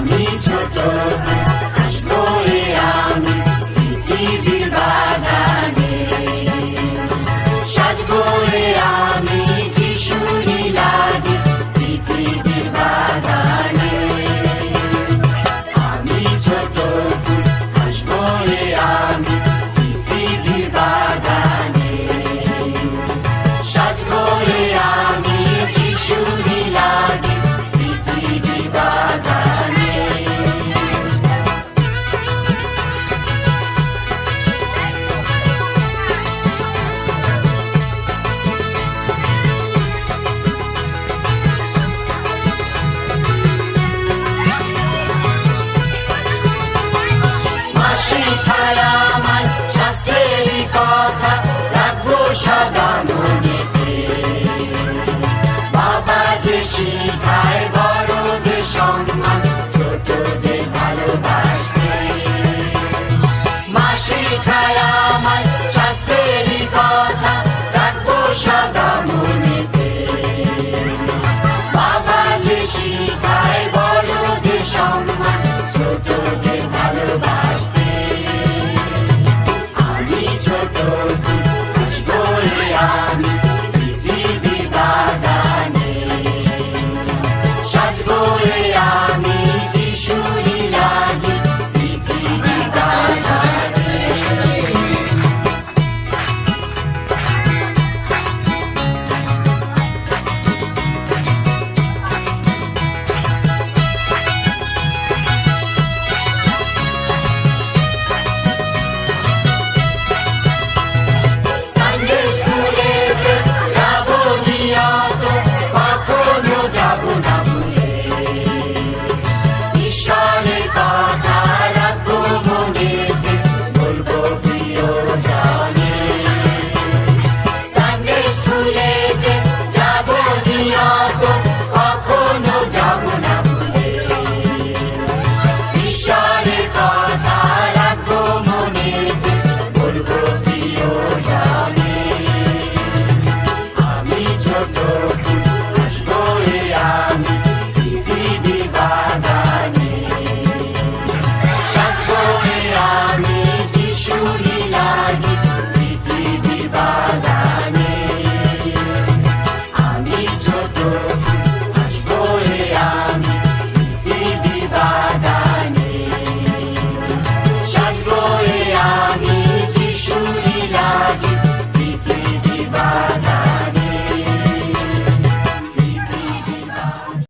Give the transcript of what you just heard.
আমি ছোট আসব আমি পৃথিবীর বাগানে সাজবো আমি যিশুরি লাগে পৃথিবীর বাগানে আমি ছোট 是起开怀。